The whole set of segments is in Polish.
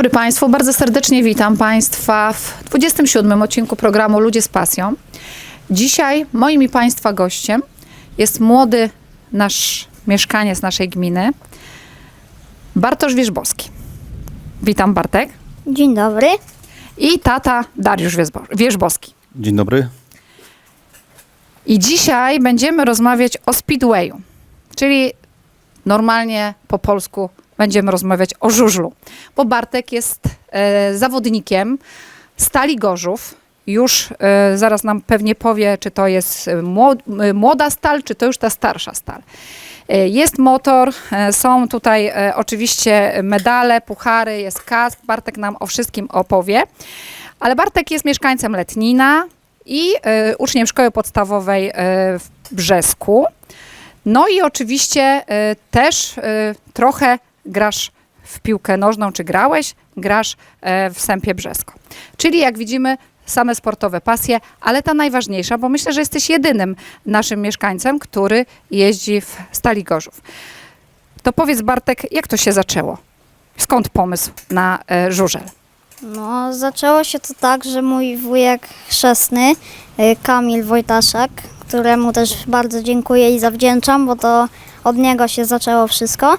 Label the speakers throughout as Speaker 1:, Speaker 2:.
Speaker 1: Dzień dobry Państwu, bardzo serdecznie witam Państwa w 27 odcinku programu Ludzie z Pasją. Dzisiaj moim i Państwa gościem jest młody nasz mieszkaniec naszej gminy, Bartosz Wierzbowski. Witam Bartek.
Speaker 2: Dzień dobry.
Speaker 1: I tata Dariusz Wierzbo- Wierzbowski.
Speaker 3: Dzień dobry.
Speaker 1: I dzisiaj będziemy rozmawiać o Speedwayu, czyli normalnie po polsku będziemy rozmawiać o żużlu, bo Bartek jest e, zawodnikiem Stali Gorzów. Już e, zaraz nam pewnie powie, czy to jest e, e, młoda stal, czy to już ta starsza stal. E, Jest motor, e, są tutaj e, oczywiście medale, puchary, jest kask. Bartek nam o wszystkim opowie. Ale Bartek jest mieszkańcem Letnina i e, uczniem szkoły podstawowej e, w Brzesku. No i oczywiście e, też trochę grasz w piłkę nożną, czy grałeś? Grasz e, w Sępie Brzesko. Czyli jak widzimy, same sportowe pasje, ale ta najważniejsza, bo myślę, że jesteś jedynym naszym mieszkańcem, który jeździ w Stali Gorzów. To powiedz Bartek, jak to się zaczęło? Skąd pomysł na e, żużel?
Speaker 2: No, zaczęło się to tak, że mój wujek chrzestny, y, Kamil Wojtaszek, któremu też bardzo dziękuję i zawdzięczam, bo to od niego się zaczęło wszystko.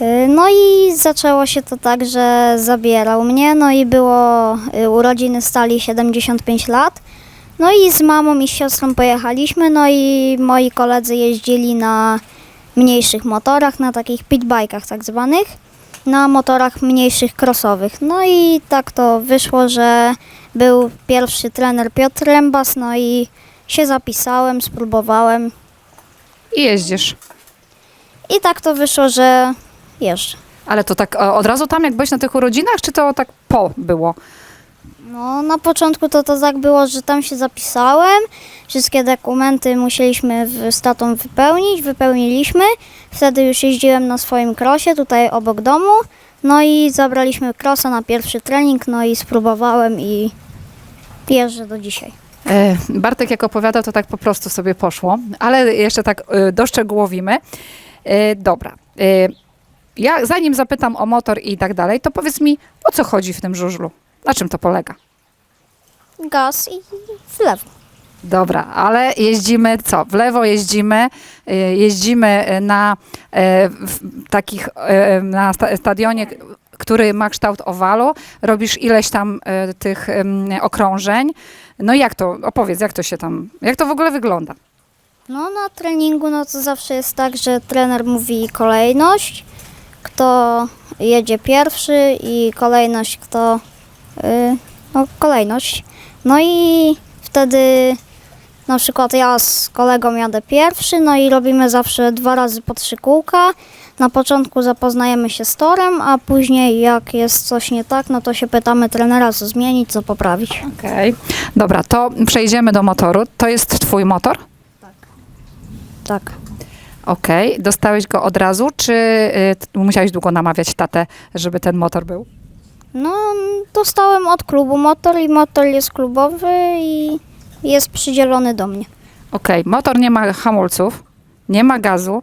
Speaker 2: Y, No i zaczęło się to tak, że zabierał mnie, no i było y, urodziny stali 75 lat. No i z mamą i z siostrą pojechaliśmy, no i moi koledzy jeździli na mniejszych motorach, na takich pitbajkach tak zwanych na motorach mniejszych crossowych. No i tak to wyszło, że był pierwszy trener Piotr Rembas, no i się zapisałem, spróbowałem
Speaker 1: I jeździsz.
Speaker 2: i tak to wyszło, że
Speaker 1: Ale to tak e, od razu tam, jak byłeś na tych urodzinach, czy to tak po było?
Speaker 2: No na początku to to tak było, że tam się zapisałem, wszystkie dokumenty musieliśmy w, z tatą wypełnić, wypełniliśmy, wtedy już jeździłem na swoim krosie tutaj obok domu, no i zabraliśmy krosa na pierwszy trening, no i spróbowałem i jeżdżę do dzisiaj.
Speaker 1: E, Bartek jak opowiadał, to tak po prostu sobie poszło, ale jeszcze tak e, doszczegółowimy. E, Dobra. E, Ja zanim zapytam o motor i tak dalej, to powiedz mi, o co chodzi w tym żużlu? Na czym to polega?
Speaker 2: Gaz i w lewo.
Speaker 1: Dobra, ale jeździmy co? W lewo jeździmy, e, jeździmy na e, w takich, na sta- stadionie, który ma kształt owalu. Robisz ileś tam tych okrążeń. No jak to? Opowiedz, jak to się tam, jak to w ogóle wygląda?
Speaker 2: No na treningu no to zawsze jest tak, że trener mówi kolejność, kto jedzie pierwszy i kolejność kto, y, no kolejność. No i wtedy na przykład ja z kolegą jadę pierwszy, no i robimy zawsze dwa razy po trzy kółka. Na początku zapoznajemy się z torem, a później jak jest coś nie tak, no to się pytamy trenera co zmienić, co poprawić.
Speaker 1: Okej. Dobra, to przejdziemy do motoru. To jest twój motor?
Speaker 2: Tak.
Speaker 1: Okej. Dostałeś go od razu, czy y, t- musiałeś długo namawiać tatę, żeby ten motor był?
Speaker 2: No, dostałem od klubu motor i motor jest klubowy i jest przydzielony do mnie.
Speaker 1: Okej, motor nie ma hamulców, nie ma gazu,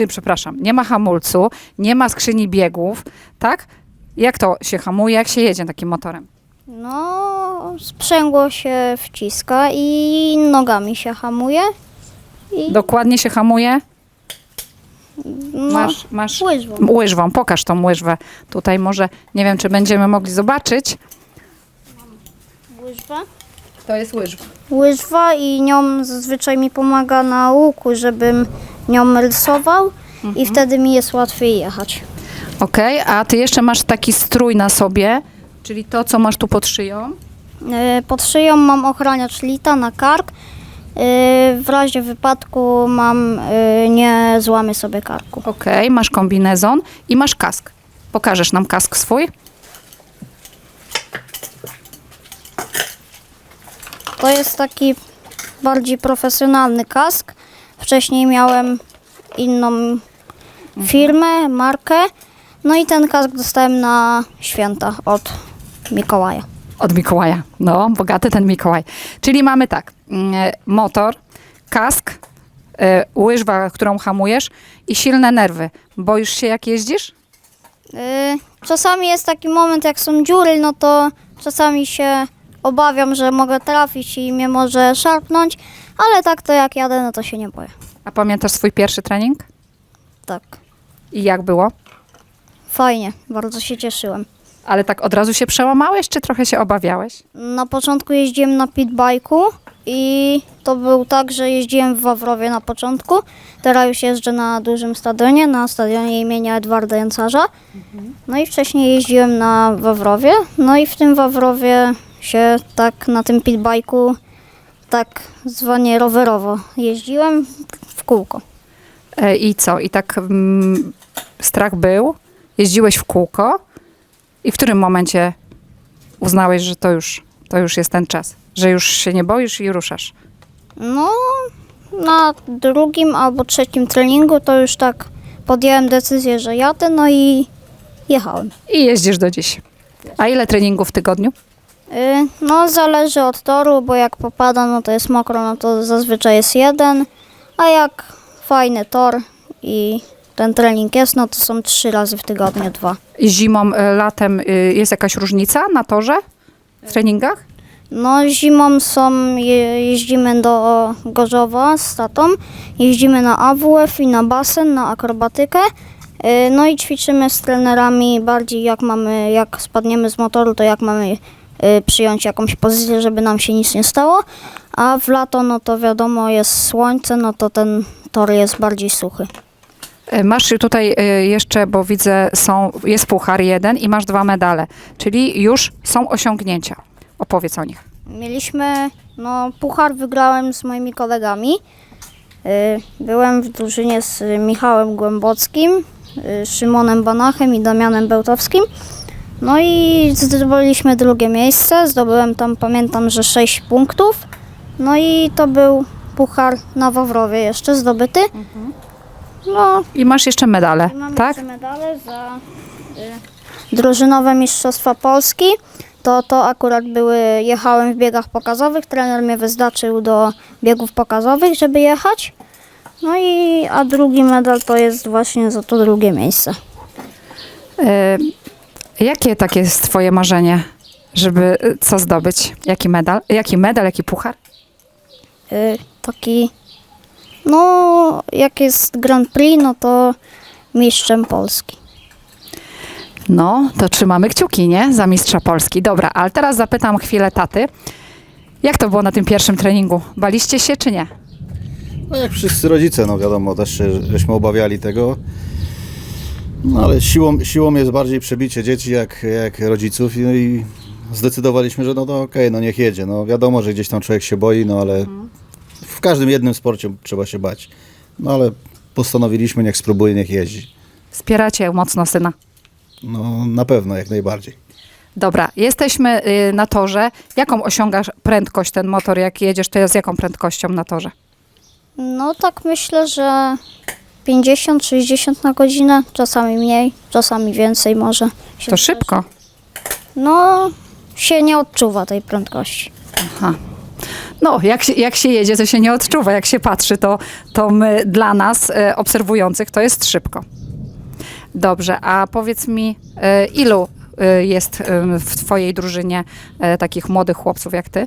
Speaker 1: y, przepraszam, nie ma hamulcu, nie ma skrzyni biegów, tak? Jak to się hamuje, jak się jedzie takim motorem?
Speaker 2: No, sprzęgło się wciska i nogami się hamuje. I
Speaker 1: Dokładnie się hamuje?
Speaker 2: No,
Speaker 1: Masz, masz
Speaker 2: łyżwą.
Speaker 1: łyżwą, pokaż tą łyżwę. Tutaj może, nie wiem, czy będziemy mogli zobaczyć.
Speaker 2: Łyżwa?
Speaker 1: To jest łyżwa.
Speaker 2: Łyżwa i nią zazwyczaj mi pomaga na łuku, żebym nią rysował i wtedy mi jest łatwiej jechać.
Speaker 1: Okej, a ty jeszcze masz taki strój na sobie, czyli to, co masz tu pod szyją.
Speaker 2: Y, Pod szyją mam ochraniacz lita na kark. Y, W razie wypadku mam, y, nie złamy sobie karku.
Speaker 1: Okej, masz kombinezon i masz kask. Pokażesz nam kask swój?
Speaker 2: To jest taki bardziej profesjonalny kask. Wcześniej miałem inną firmę, markę. No i ten kask dostałem na święta od Mikołaja.
Speaker 1: Od Mikołaja. No, bogaty ten Mikołaj. Czyli mamy tak, mm, motor, kask, y, łyżwa, którą hamujesz i silne nerwy. Boisz się jak jeździsz?
Speaker 2: Y, czasami jest taki moment, jak są dziury, no to czasami się obawiam, że mogę trafić i mnie może szarpnąć, ale tak to jak jadę, no to się nie boję.
Speaker 1: A pamiętasz swój pierwszy trening?
Speaker 2: Tak,
Speaker 1: I jak było?
Speaker 2: fajnie, bardzo się cieszyłem.
Speaker 1: Ale tak od razu się przełamałeś, czy trochę się obawiałeś?
Speaker 2: Na początku jeździłem na pitbajku i to był tak, że jeździłem w Wawrowie na początku. Teraz już jeżdżę na dużym stadionie, na stadionie imienia Edwarda Jęcarza. No i wcześniej jeździłem na Wawrowie. No i w tym Wawrowie się tak na tym pitbajku tak zwanie rowerowo jeździłem w kółko.
Speaker 1: E, I co? I tak mm, strach był? Jeździłeś w kółko? I w którym momencie uznałeś, że to już, to już jest ten czas? Że już się nie boisz i ruszasz?
Speaker 2: No, na drugim albo trzecim treningu to już tak podjąłem decyzję, że jadę, no i jechałem.
Speaker 1: I jeździsz do dziś. A ile treningów w tygodniu?
Speaker 2: Y, No, zależy od toru, bo jak popada, no to jest mokro, no to zazwyczaj jest jeden, a jak fajny tor i ten trening jest, no to są trzy razy w tygodniu, dwa.
Speaker 1: I zimą, e, latem y, jest jakaś różnica na torze? W treningach?
Speaker 2: No, zimą są, je, jeździmy do Gorzowa z tatą, jeździmy na AWF i na basen, na akrobatykę. Y, No i ćwiczymy z trenerami bardziej jak mamy, jak spadniemy z motoru, to jak mamy y, przyjąć jakąś pozycję, żeby nam się nic nie stało. A w lato, no to wiadomo, jest słońce, no to ten tor jest bardziej suchy.
Speaker 1: E, Masz tutaj e, jeszcze, bo widzę, są, jest puchar jeden i masz dwa medale, czyli już są osiągnięcia. Opowiedz o nich.
Speaker 2: Mieliśmy, no puchar wygrałem z moimi kolegami. Y, Byłem w drużynie z Michałem Głębockim, Szymonem Banachem i Damianem Bełtowskim. No i zdobyliśmy drugie miejsce. Zdobyłem tam, pamiętam, że 6 punktów. No i to był puchar na Wawrowie jeszcze zdobyty. No,
Speaker 1: I masz jeszcze medale,
Speaker 2: i mamy
Speaker 1: tak?
Speaker 2: jeszcze medale za y, drużynowe Mistrzostwa Polski. To, to akurat były, jechałem w biegach pokazowych, trener mnie wyznaczył do biegów pokazowych, żeby jechać. No i, a drugi medal to jest właśnie za to drugie miejsce.
Speaker 1: E, Jakie takie jest twoje marzenie, żeby e, co zdobyć? Jaki medal? Jaki medal, jaki puchar?
Speaker 2: Y, taki, no jak jest Grand Prix, no to mistrzem Polski.
Speaker 1: No, to trzymamy kciuki, nie? Za mistrza Polski. Dobra, ale teraz zapytam chwilę taty. Jak to było na tym pierwszym treningu? Baliście się czy nie?
Speaker 3: No jak wszyscy rodzice, no wiadomo, też się, żeśmy obawiali tego. No ale siłą, siłą jest bardziej przebicie dzieci jak, jak rodziców i, no i zdecydowaliśmy, że no to okej, no niech jedzie. No wiadomo, że gdzieś tam człowiek się boi, no ale w każdym jednym sporcie trzeba się bać. No ale postanowiliśmy, niech spróbuje, niech jeździ.
Speaker 1: Wspieracie mocno syna.
Speaker 3: No na pewno, jak najbardziej.
Speaker 1: Dobra, jesteśmy y, na torze. Jaką osiągasz prędkość ten motor, jak jedziesz, to jest z jaką prędkością na torze?
Speaker 2: No tak myślę, że 50-60 na godzinę, czasami mniej, czasami więcej może. się
Speaker 1: To
Speaker 2: zdarzy.
Speaker 1: szybko.
Speaker 2: No, się nie odczuwa tej prędkości.
Speaker 1: Aha. No, jak się, jak się jedzie, to się nie odczuwa. Jak się patrzy, to, to my, dla nas, e, obserwujących, to jest szybko. Dobrze, a powiedz mi, e, ilu e, jest e, w twojej drużynie e, takich młodych chłopców jak ty?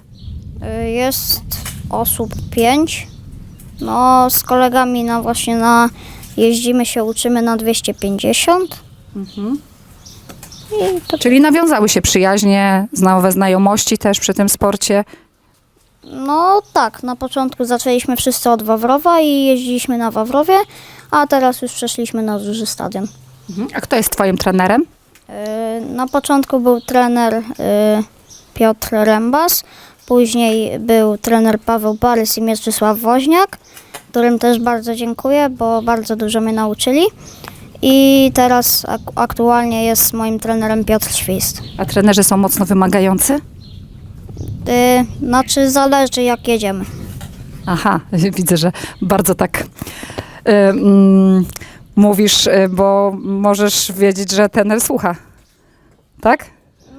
Speaker 2: Y, Jest osób pięć. No, z kolegami na właśnie na jeździmy się, uczymy na 250. I to,
Speaker 1: Czyli nawiązały się przyjaźnie, nowe znajomości też przy tym sporcie.
Speaker 2: No tak, na początku zaczęliśmy wszyscy od Wawrowa i jeździliśmy na Wawrowie, a teraz już przeszliśmy na duży stadion.
Speaker 1: Mhm. A kto jest twoim trenerem?
Speaker 2: Y, Na początku był trener y, Piotr Rembas, później był trener Paweł Barys i Mieczysław Woźniak, którym też bardzo dziękuję, bo bardzo dużo mnie nauczyli. I teraz ak- aktualnie jest moim trenerem Piotr Świst.
Speaker 1: A trenerzy są mocno wymagający?
Speaker 2: Y, Znaczy zależy jak jedziemy.
Speaker 1: Aha, widzę, że bardzo tak y, mm, mówisz, y, bo możesz wiedzieć, że trener słucha. Tak?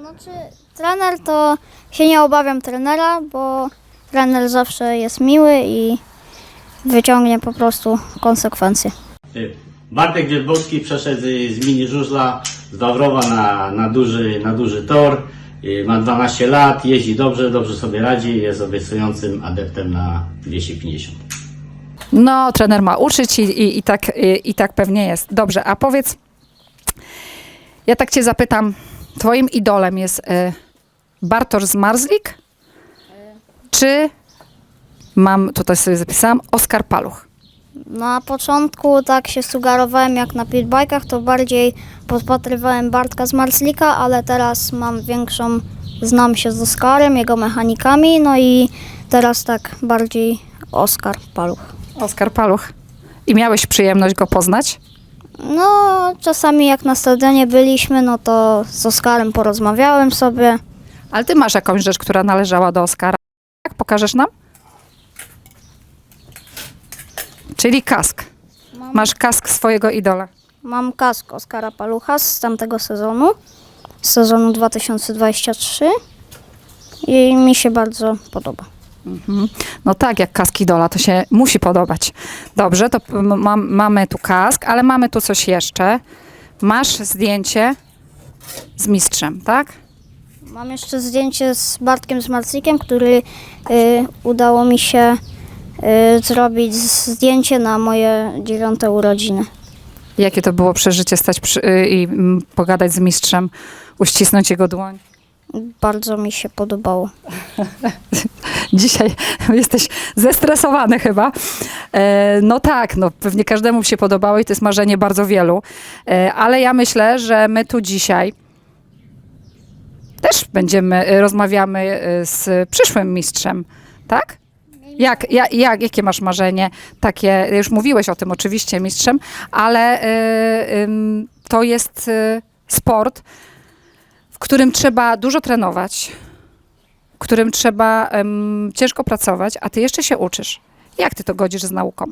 Speaker 2: Znaczy trener to się nie obawiam trenera, bo trener zawsze jest miły i wyciągnie po prostu konsekwencje.
Speaker 4: Bartek Wielbowski przeszedł z mini żużla z Wawrowa na, na, duży, na duży tor. Y, Ma 12 lat, jeździ dobrze, dobrze sobie radzi, jest obiecującym adeptem na 250.
Speaker 1: No, trener ma uczyć i, i, i, tak, i, i tak pewnie jest. Dobrze, a powiedz, ja tak cię zapytam, twoim idolem jest y, Bartosz Zmarzlik, czy mam, tutaj sobie zapisałam, Oskar Paluch?
Speaker 2: Na początku tak się sugerowałem jak na pitbajkach, to bardziej podpatrywałem Bartka z Marslika, ale teraz mam większą, znam się z Oskarem, jego mechanikami, no i teraz tak bardziej Oskar Paluch.
Speaker 1: Oskar Paluch. I miałeś przyjemność go poznać?
Speaker 2: No, czasami jak na stadionie byliśmy, no to z Oskarem porozmawiałem sobie.
Speaker 1: Ale ty masz jakąś rzecz, która należała do Oskara. Tak? Pokażesz nam? Czyli kask. Masz kask swojego idola.
Speaker 2: Mam kask Oskara Palucha z tamtego sezonu, z sezonu 2023 i mi się bardzo podoba.
Speaker 1: No tak, jak kask idola, to się musi podobać. Dobrze, to m- mam, mamy tu kask, ale mamy tu coś jeszcze. Masz zdjęcie z mistrzem, tak?
Speaker 2: Mam jeszcze zdjęcie z Bartkiem Smarcikiem, który y, udało mi się zrobić zdjęcie na moje dziewiąte urodziny.
Speaker 1: Jakie to było przeżycie stać przy, y, i mm, pogadać z mistrzem, uścisnąć jego dłoń?
Speaker 2: Bardzo mi się podobało.
Speaker 1: Dzisiaj jesteś zestresowany chyba. E, no tak, no pewnie każdemu się podobało i to jest marzenie bardzo wielu. E, ale ja myślę, że my tu dzisiaj też będziemy, e, rozmawiamy z przyszłym mistrzem, tak? Jak, jak, jak, jakie masz marzenie takie, już mówiłeś o tym oczywiście mistrzem, ale e, ym, to jest e, sport, w którym trzeba dużo trenować, w którym trzeba em, ciężko pracować, a ty jeszcze się uczysz. Jak ty to godzisz z nauką?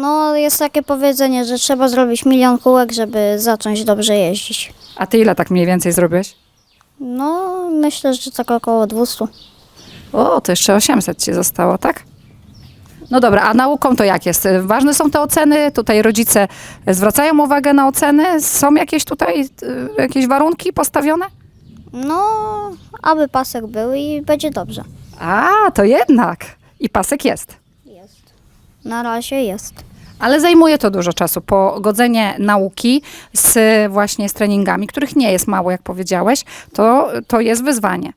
Speaker 2: No, jest takie powiedzenie, że trzeba zrobić milion kółek, żeby zacząć dobrze jeździć.
Speaker 1: A ty ile tak mniej więcej zrobiłeś?
Speaker 2: No, myślę, że tak około 200.
Speaker 1: O, to jeszcze 800 ci zostało, tak? No dobra, a nauką to jak jest? Ważne są te oceny? Tutaj rodzice zwracają uwagę na oceny? Są jakieś tutaj y, jakieś warunki postawione?
Speaker 2: No, aby pasek był i będzie dobrze.
Speaker 1: A, to jednak. I pasek jest.
Speaker 2: Jest. Na razie jest.
Speaker 1: Ale zajmuje to dużo czasu. Pogodzenie nauki z właśnie z treningami, których nie jest mało, jak powiedziałeś, to, to jest wyzwanie.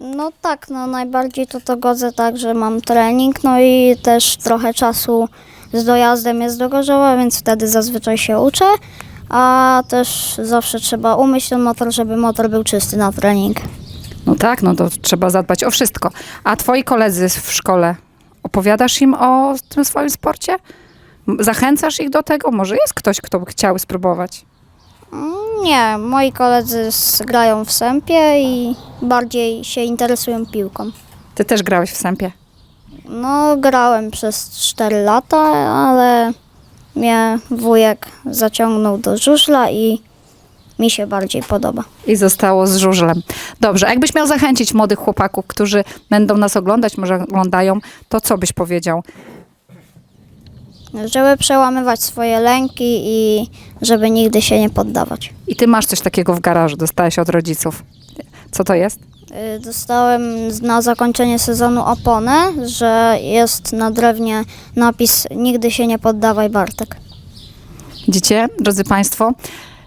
Speaker 2: No tak, no najbardziej to to godzę tak, że mam trening, no i też trochę czasu z dojazdem jest do Gorzowa, więc wtedy zazwyczaj się uczę, a też zawsze trzeba umyć ten motor, żeby motor był czysty na trening.
Speaker 1: No tak, no to trzeba zadbać o wszystko. A twoi koledzy w szkole, opowiadasz im o tym swoim sporcie? Zachęcasz ich do tego? Może jest ktoś, kto by chciał spróbować?
Speaker 2: Mm, Nie, moi koledzy grają w sępie i bardziej się interesują piłką.
Speaker 1: Ty też grałeś w sępie.
Speaker 2: No, grałem przez 4 lata, ale mnie wujek zaciągnął do żużla i mi się bardziej podoba.
Speaker 1: I zostało z żużlem. Dobrze, a jakbyś miał zachęcić młodych chłopaków, którzy będą nas oglądać, może oglądają, to co byś powiedział?
Speaker 2: Żeby przełamywać swoje lęki i żeby nigdy się nie poddawać.
Speaker 1: I ty masz coś takiego w garażu, dostałeś od rodziców. Co to jest?
Speaker 2: Y, Dostałem z- na zakończenie sezonu oponę, że jest na drewnie napis Nigdy się nie poddawaj Bartek.
Speaker 1: Widzicie, drodzy Państwo,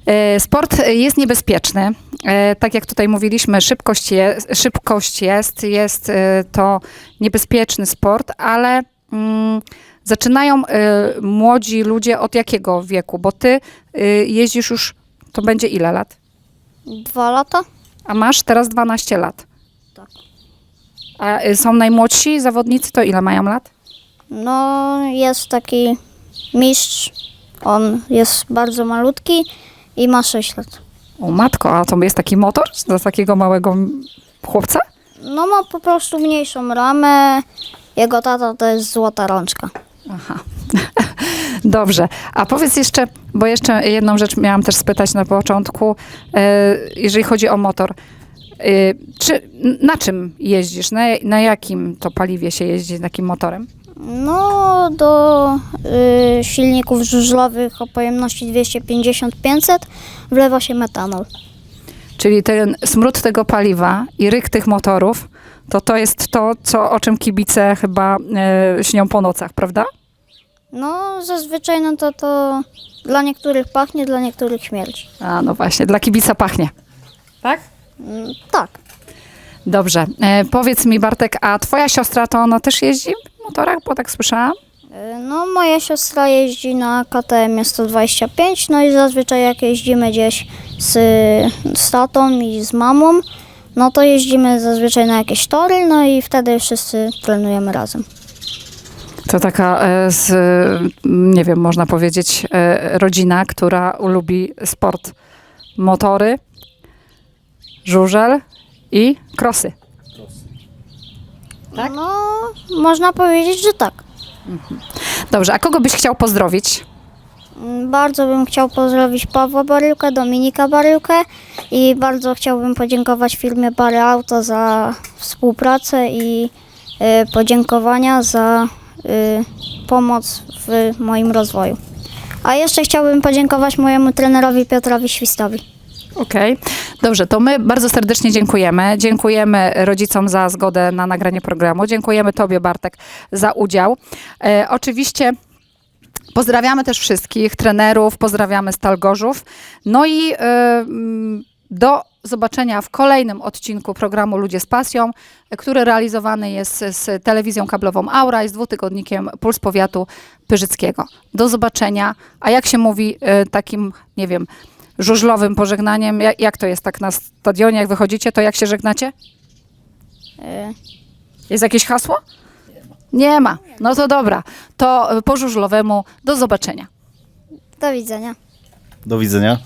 Speaker 1: e, sport jest niebezpieczny. E, Tak jak tutaj mówiliśmy, szybkość jest, szybkość jest, jest e, to niebezpieczny sport, ale mm, zaczynają e, młodzi ludzie od jakiego wieku? Bo ty e, jeździsz już, to będzie ile lat?
Speaker 2: Dwa lata?
Speaker 1: A masz teraz 12 lat.
Speaker 2: Tak.
Speaker 1: A e, są najmłodsi zawodnicy, to ile mają lat?
Speaker 2: No, jest taki mistrz. On jest bardzo malutki i ma 6 lat.
Speaker 1: O matko, a to jest taki motor dla takiego małego chłopca?
Speaker 2: No, ma po prostu mniejszą ramę. Jego tata to jest złota rączka.
Speaker 1: Aha. Dobrze. A powiedz jeszcze, bo jeszcze jedną rzecz miałam też spytać na początku, e, jeżeli chodzi o motor. E, Czy, na czym jeździsz? Na, na jakim to paliwie się jeździ takim motorem?
Speaker 2: No, do y, silników żużlowych o pojemności 250-500 wlewa się metanol.
Speaker 1: Czyli ten smród tego paliwa i ryk tych motorów, to to jest to, co, o czym kibice chyba e, śnią po nocach, prawda?
Speaker 2: No, zazwyczaj no to, to dla niektórych pachnie, dla niektórych śmierci.
Speaker 1: A no właśnie, dla kibica pachnie. Tak?
Speaker 2: Mm, tak.
Speaker 1: Dobrze. E, powiedz mi, Bartek, a twoja siostra to ona też jeździ w motorach, bo tak słyszałam?
Speaker 2: Y, No, moja siostra jeździ na KTM 125, no i zazwyczaj jak jeździmy gdzieś z, z tatą i z mamą, no to jeździmy zazwyczaj na jakieś tory, no i wtedy wszyscy trenujemy razem.
Speaker 1: To taka, e, z, m, nie wiem, można powiedzieć, e, rodzina, która lubi sport motory, żużel i krosy. Tak?
Speaker 2: No, można powiedzieć, że tak.
Speaker 1: Dobrze, a kogo byś chciał pozdrowić?
Speaker 2: Mm, Bardzo bym chciał pozdrowić Pawła Baryłkę, Dominika Baryłkę i bardzo chciałbym podziękować firmie Bary Auto za współpracę i y, podziękowania za y, pomoc w moim rozwoju. A jeszcze chciałbym podziękować mojemu trenerowi Piotrowi Świstowi.
Speaker 1: Okej, dobrze, to my bardzo serdecznie dziękujemy. Dziękujemy rodzicom za zgodę na nagranie programu. Dziękujemy Tobie, Bartek, za udział. E, oczywiście pozdrawiamy też wszystkich trenerów, pozdrawiamy Stalgorzów. No i e, mm, do zobaczenia w kolejnym odcinku programu Ludzie z Pasją, który realizowany jest z telewizją kablową Aura i z dwutygodnikiem Puls Powiatu Pyrzyckiego. Do zobaczenia. A jak się mówi e, takim, nie wiem, żużlowym pożegnaniem. Jak, jak to jest tak na stadionie, jak wychodzicie, to jak się żegnacie?
Speaker 2: Y,
Speaker 1: Jest jakieś hasło? Nie ma. No to dobra. To y, po żużlowemu do zobaczenia.
Speaker 2: Do widzenia.
Speaker 3: Do widzenia.